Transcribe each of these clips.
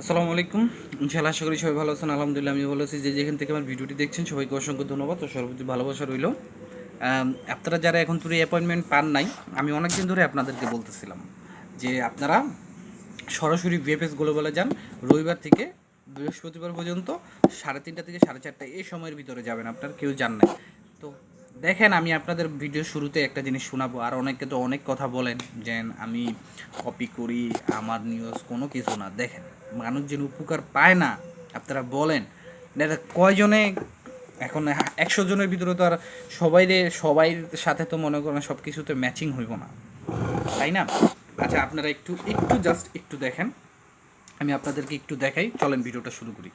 আসসালামু আলাইকুম। ইনশাআল্লাহ আশা করি সবাই ভালো আছেন। আলহামদুলিল্লাহ আমি ভালো আছি। যে যেখান থেকে আমার ভিডিওটি দেখছেন, সবাইকে অসংখ্য ধন্যবাদ ও সর্বপ্রতি ভালোবাসা রইল। আপনারা যারা এখন তুই অ্যাপয়েন্টমেন্ট পান নাই, আমি অনেক দিন ধরে আপনাদেরকে বলতেছিলাম যে আপনারা সরাসরি ভিএফএস গ্লোবালে যান। রবিবার থেকে বৃহস্পতিবার পর্যন্ত সাড়ে তিনটা থেকে সাড়ে চারটা এই সময়ের ভিতরে যাবেন। আপনার কেউ জান নাই। দেখেন, আমি আপনাদের ভিডিও শুরুতে একটা জিনিস শোনাবো। আর অনেকে তো অনেক কথা বলেন, যে আমি কপি করি, আমার নিউজ কোনো কিছু না। দেখেন, মানুষ যেন উপকার পায় না, আপনারা বলেন। কয়জনে, এখন একশো জনের ভিতরে তো আর সবাই সবাই সাথে তো মনে করেন সব কিছুতে ম্যাচিং হইব না। তাই না? আচ্ছা আপনারা একটু একটু জাস্ট একটু দেখেন। আমি আপনাদেরকে একটু দেখাই, চলেন ভিডিওটা শুরু করি।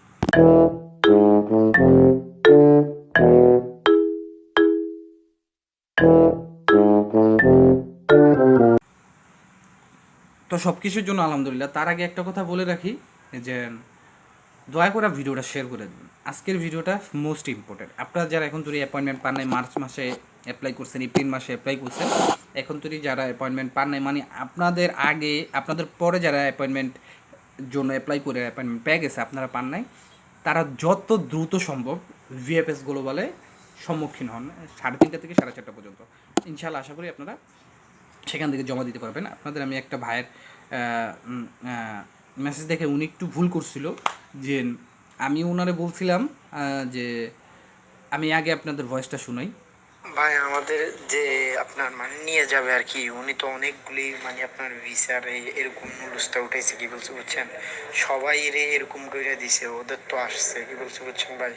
সব কিছুর জন্য আলহামদুলিল্লাহ। তার আগে একটা কথা বলে রাখি যে দয়া করে ভিডিওটা শেয়ার করে দিন আজকের ভিডিওটা মোস্ট ইম্পর্টেন্ট আপনারা যারা এখন তুই অ্যাপয়েন্টমেন্ট পান নাই, মার্চ মাসে অ্যাপ্লাই করছেন, এপ্রিল মাসে অ্যাপ্লাই করছেন, এখন তুই যারা অ্যাপয়েন্টমেন্ট পান নাই মানে আপনাদের আগে, আপনাদের পরে যারা অ্যাপয়েন্টমেন্ট জন্য অ্যাপ্লাই করে অ্যাপয়েন্টমেন্ট পেয়ে গেছে, আপনারা পান নাই, তারা যত দ্রুত সম্ভব ভিএফএস গ্লোবালে সম্মুখীন হন, সাড়ে তিনটা থেকে সাড়ে চারটা পর্যন্ত। ইনশাল্লাহ আশা করি আপনারা সেখান থেকে জমা দিতে পারবেন। আপনাদের আমি একটা ভাইয়ের মেসেজ দেখে উনি একটু ভুল করছিল যে আমি ওনারে বলছিলাম যে আমি আগে আপনাদের ভয়েসটা শুনাই। ভাই, আমাদের যে আপনার মানে নিয়ে যাবে আর কি, উনি তো অনেকগুলি মানে আপনার ভিসার এরকম নুলুসটা উঠেছে কি বলছে বুঝছেন? সবাই রে এরকম করে দিছে, ওদের তো আসছে, কি বলছে বুঝছেন ভাই?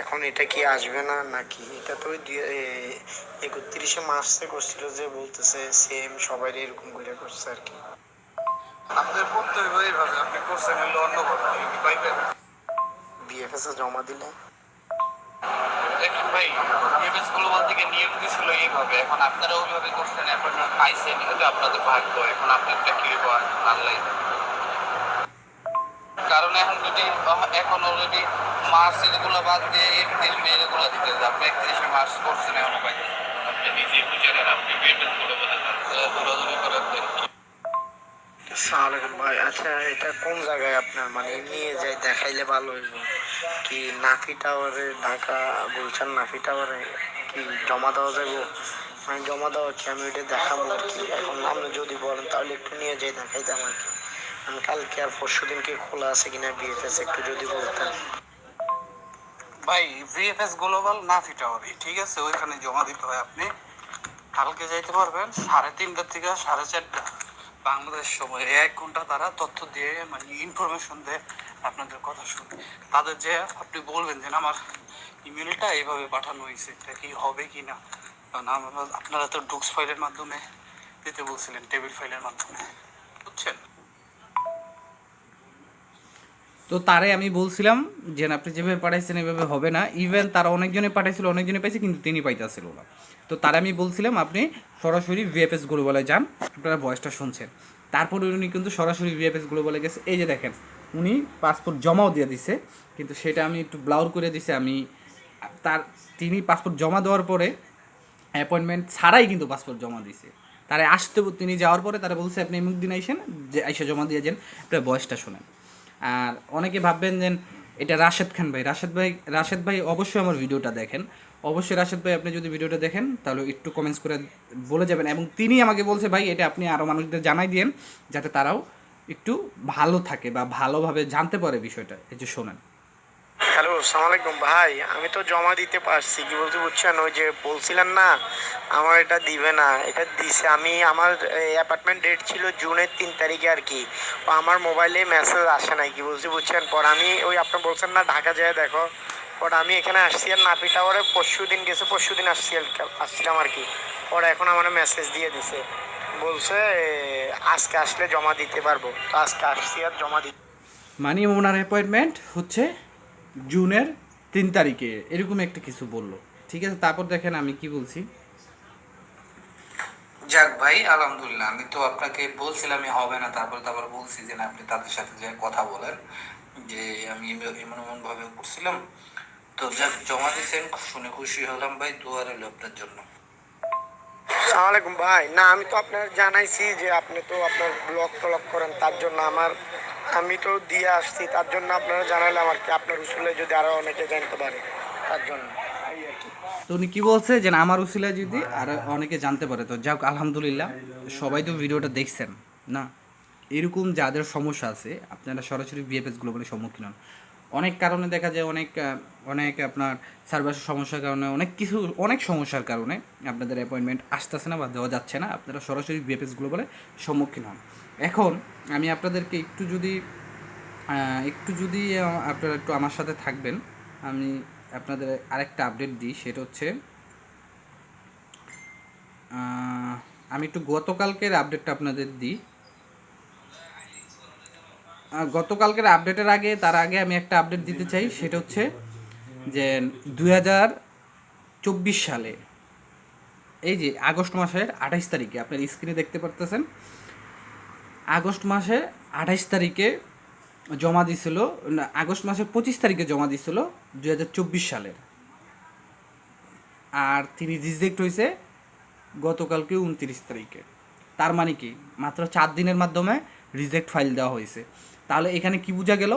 এখন এটা কি আসবে না নাকি? এটা তো একত্রিশে মার্চে করছিল যে বলতেছে সেম সবাই এরকম করে করছে আর কি। আপনাদের করতে হবে এইভাবে আপনি করছেন হলো অন্যভাবে আপনি কি পাইবেন? বিএফএস এ জমা দিলে। দেখুন ভাই ইউএস গ্লোবাল থেকে নিয়ম দিছিল এইভাবে এখন আপনারা ওইভাবে করছেন এখন পাইছেন এটা আপনাদের ভাগ্য এখন আপনারটা কি হব আল্লাহ কারণ এখন যদি এখন অলরেডি মার্চ এগুলো বাদ দিয়ে এপ্রিল মে এগুলো দিতে আপনি একত্রিশে মার্চ করছেন এখনও পাইছেন। আপনি নিজে বুঝে নেন আপনি বিএফএস গ্লোবালে দৌড়াদৌড়ি সালামালাইকুম ভাই আচ্ছা এটা কোন জায়গায় আপনার? মানে নিয়ে যাই, দেখাইলে ভালো হইব। কি নাফি টাওয়ারে, ঢাকা গুলশান নাফি টাওয়ারে কি জমা দেওয়া যাব মানে জমা দেওয়া কি? আমি ওইটা দেখাবো আর কি। এখন আপনি যদি বলেন, তাহলে একটু নিয়ে যাই, দেখাইতাম আর কি। আমি কালকে আর পরশু দিনকে খোলা আছে কিনা বিএফএস একটু যদি বলতেন। ভাই ভিএফএস গ্লোবাল নাফি টাওয়ারে ঠিক আছে? ওইখানে জমা দিতে হয় আপনি। কালকে যাইতে পারবেন, সাড়ে তিনটা থেকে সাড়ে চারটা। বাংলাদেশ সময় এক ঘণ্টা তারা তথ্য দিয়ে মানে ইনফরমেশন দেয় আপনাদের কথা শুনে। তাদের যে আপনি বলবেন যে আমার ইমেলটা এইভাবে পাঠানো হয়েছে, এটা কি হবে কি না? কারণ আপনারা তো ডুক্স ফাইলের মাধ্যমে দিতে বলছিলেন টেবিল ফাইলের মাধ্যমে বুঝছেন তো তারে আমি বলছিলাম যে আপনি যেভাবে পাঠাইছেন, এভাবে হবে না। ইভেন তারা অনেকজনে পাঠাইছিল, অনেকজনে পাইছে, কিন্তু তিনি পাইতেছিল না। তো তারা আমি বলছিলাম, আপনি সরাসরি ভিএফএস গ্লোবালে যান, আপনারা ভয়েসটা শুনছেন। তারপর উনি কিন্তু সরাসরি ভিএফএস গ্লোবালে গেছে। এই যে দেখেন, উনি পাসপোর্ট জমাও দিয়ে দিছে, কিন্তু সেটা আমি একটু ব্লাউর করে দিছে, আমি তার, তিনি পাসপোর্ট জমা দেওয়ার পরে অ্যাপয়েন্টমেন্ট ছাড়াই কিন্তু পাসপোর্ট জমা দিয়েছে তারা আসতে তিনি যাওয়ার পরে তারা বলছে, আপনি এমুক দিন আইসেন, যে, আইসা জমা দিয়ে যান, আপনার বয়সটা শোনেন। আর অনেকে ভাববেন যে এটা রাশেদ খান ভাই। রাশেদ ভাই রাশেদ ভাই অবশ্যই আমার ভিডিওটা দেখেন। অবশ্যই রাশেদ ভাই, আপনি যদি ভিডিওটা দেখেন, তাহলে একটু কমেন্টস করে বলে যাবেন। এবং তিনি আমাকে বলছে, ভাই, এটা আপনি আরও মানুষদের জানাই দিয়েন, যাতে তারাও একটু ভালো থাকে বা ভালোভাবে জানতে পারে বিষয়টা। এই যে শোনেন। হ্যালো সালামালাইকুম ভাই। আমি তো জমা দিতে পারছি, কি বলতে বুঝছেন? ওই যে বলছিলেন না, আমার এটা দিবে না, এটা দিছে। আমি আমার অ্যাপার্টমেন্ট ডেট ছিল জুনের তিন তারিখে আর কি। আমার মোবাইলে মেসেজ আসে নাই, কি বলছি বুঝছেন? পর আমি ওই আপনি বলছেন না, ঢাকা যায় দেখো। পর আমি এখানে আসছি আর নাপি টাওয়ারে পরশু দিন গেছে, পরশু দিন আসছি আসছিলাম আর কি। পর এখন আমার মেসেজ দিয়ে দিছে। বলছে আজকে আসলে জমা দিতে পারব। তো আজকে আসছি আর জমা দিতে মানে ওনার অ্যাপয়েন্টমেন্ট হচ্ছে জুনের তিন তারিখে। এরকম একটা কিছু বলল। ঠিক আছে তারপর দেখেন আমি কি বলছি। যাক ভাই আলহামদুলিল্লাহ আমি তো আপনাকে বলছিলাম আমি হবে না তারপর তারপর বলছি যে না আপনি তাদের সাথে যে কথা বলেন যে আমি এম- এমন এমন ভাবে করছিলাম। তো যাক জমা দিয়েছেন শুনে খুশি হলাম ভাই দোয়া রইল আপনার জন্য। আলাইকুম ভাই। না আমি তো আপনার জানাইছি যে আপনি তো আপনার ব্লগ টলগ করেন তার জন্য আমার আমি তো দিয়ে আসছি, তার জন্য আপনারা জানালাম আর কি আপনার উসুলে যদি আরও অনেকে জানতে পারে, তার জন্য। তো উনি কি বলছে যে আমার উসিলা যদি আর অনেকে জানতে পারে। তো যাক আলহামদুলিল্লাহ, সবাই তো ভিডিওটা দেখছেন, না? এরকম যাদের সমস্যা আছে, আপনারা সরাসরি বিএফএস গ্লোবালের সম্মুখীন হন। অনেক কারণে দেখা যায়, অনেক অনেক আপনার সার্ভারের সমস্যার কারণে, অনেক কিছু, অনেক সমস্যার কারণে আপনাদের অ্যাপয়েন্টমেন্ট আসতেছে না বা দেওয়া যাচ্ছে না। আপনারা সরাসরি বিএফএস গ্লোবালে সম্মুখীন হন। এখন আমি আপনাদেরকে একটু যদি একটু যদি আপনারা একটু আমার সাথে থাকবেন, আমি আপনাদের আরেকটা আপডেট দিই, সেটা হচ্ছে আমি একটু গতকালকের আপডেটটা আপনাদের দিই। গতকালকের আপডেটের আগে, তার আগে আমি একটা আপডেট দিতে চাই, সেটা হচ্ছে যে দুই হাজার চব্বিশ সালে, এই যে আগস্ট মাসের আঠাইশ তারিখে, আপনার স্ক্রিনে দেখতে পারতেছেন আগস্ট মাসের আঠাইশ তারিখে জমা দিছিল আগস্ট মাসের পঁচিশ তারিখে জমা দিছিল দুই হাজার চব্বিশ সালের। আর তিনি রিজেক্ট হয়েছে গতকালকে উনত্রিশ তারিখে। তার মানে কি? মাত্র চার দিনের মাধ্যমে রিজেক্ট ফাইল দেওয়া হয়েছে। তাহলে এখানে কি বোঝা গেল?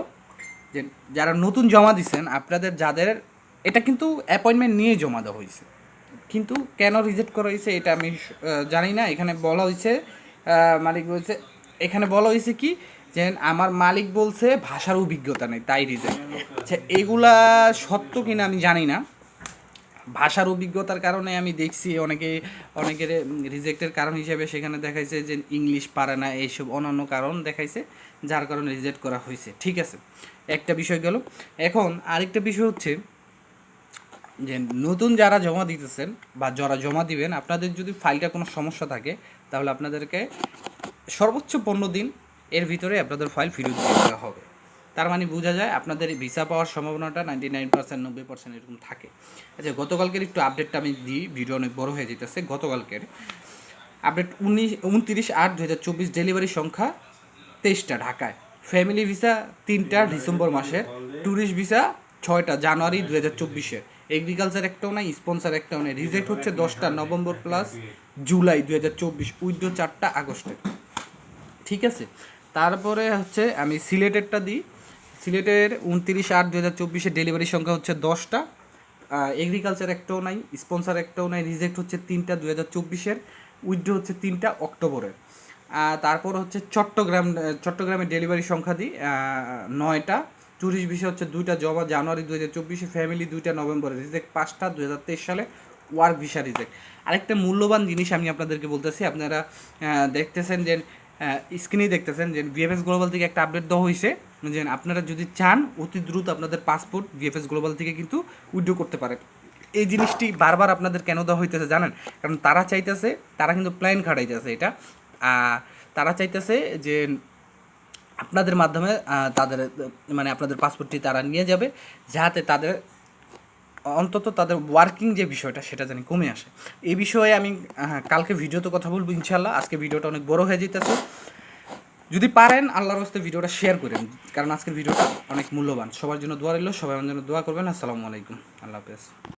যে যারা নতুন জমা দিছেন, আপনাদের যাদের, এটা কিন্তু অ্যাপয়েন্টমেন্ট নিয়ে জমা দেওয়া হয়েছে। কিন্তু কেন রিজেক্ট করা হয়েছে এটা আমি জানি না। এখানে বলা হয়েছে মালিক বলছে এখানে বলা হয়েছে কি, যে আমার মালিক বলছে ভাষার অভিজ্ঞতা নেই, তাই রিজেক্ট আচ্ছা এগুলা সত্য কিনা আমি জানি না। ভাষার অভিজ্ঞতার কারণে আমি দেখছি অনেকে, অনেকের রিজেক্টের কারণ হিসেবে সেখানে দেখাইছে যে ইংলিশ পারে না, এইসব অন্যান্য কারণ দেখাইছে, যার কারণে রিজেক্ট করা হয়েছে। ঠিক আছে, একটা বিষয় গেল। এখন আরেকটা বিষয় হচ্ছে যে নতুন যারা জমা দিতেছেন বা যারা জমা দিবেন, আপনাদের যদি ফাইলটা কোনো সমস্যা থাকে, তাহলে আপনাদেরকে সর্বোচ্চ পনেরো দিন এর ভিতরে আপনাদের ফাইল ফেরত দিয়ে দেওয়া হবে। তার মানে বোঝা যায় আপনাদের ভিসা পাওয়ার সম্ভাবনাটা নাইনটি নাইন পার্সেন্ট নব্বই পার্সেন্ট এরকম থাকে। আচ্ছা গতকালকের একটু আপডেটটা আমি দিই ভিডিও অনেক বড় হয়ে যেতেছে গতকালকের। আপডেট উনিশ, উনত্রিশ আট দু হাজার চব্বিশ ডেলিভারি সংখ্যা তেইশটা ঢাকায়। ফ্যামিলি ভিসা তিনটা ডিসেম্বর মাসের ট্যুরিস্ট ভিসা ছয়টা জানুয়ারি দু হাজার চব্বিশের। এগ্রিকালচার একটাও নাই স্পন্সার একটাও নেই। রিজেক্ট হচ্ছে দশটা নভেম্বর প্লাস জুলাই দু হাজার চব্বিশ উইথড্র চারটা আগস্টে ঠিক আছে? তারপরে হচ্ছে আমি সিলেটেরটা দিই। সিলেটের উনত্রিশ আট দু হাজার চব্বিশে ডেলিভারি সংখ্যা হচ্ছে দশটা। এগ্রিকালচার একটাও নাই স্পন্সার একটাও নাই রিজেক্ট হচ্ছে তিনটা দু হাজার চব্বিশের উইথড্র হচ্ছে তিনটা অক্টোবরের। তারপর হচ্ছে চট্টগ্রাম চট্টগ্রামের ডেলিভারি সংখ্যা দিই নয়টা। ট্যুরিস্ট বিষয় হচ্ছে দুইটা, জমা জানুয়ারি দু হাজার চব্বিশে ফ্যামিলি দুইটা, নভেম্বরে রিজেক্ট পাঁচটা দু হাজার তেইশ সালে ওয়ার্ক ভিসা রিজেক্ট আরেকটা মূল্যবান জিনিস আমি আপনাদেরকে বলতেছি, আপনারা দেখতেছেন যে স্ক্রিনেই দেখতেছেন যে ভিএফএস গ্লোবাল থেকে একটা আপডেট দেওয়া হয়েছে। যে আপনারা যদি চান, অতি দ্রুত আপনাদের পাসপোর্ট ভিএফএস গ্লোবাল থেকে কিন্তু উইড্রো করতে পারেন। এই জিনিসটি বারবার আপনাদের কেন দেওয়া হইতেছে জানেন? কারণ তারা চাইতেছে, তারা কিন্তু প্ল্যান খাটাইতেছে এটা। তারা চাইতেছে যে আপনাদের মাধ্যমে তাদের মানে আপনাদের পাসপোর্টটি তারা নিয়ে যাবে, যাতে তাদের অন্তত তাদের ওয়ার্কিং যে বিষয়টা সেটা জানি কমে আসে। এই বিষয়ে আমি আহ, কালকে ভিডিওতে কথা বলব ইনশাল্লাহ আজকে ভিডিওটা অনেক বড় হয়ে যেতেছে। যদি পারেন আল্লাহর হস্তে ভিডিওটা শেয়ার করেন। কারণ আজকের ভিডিওটা অনেক মূল্যবান। সবার জন্য দোয়া রইল সবাই আমার জন্য দোয়া করবেন। আসসালামু আলাইকুম। আল্লাহ হাফেজ।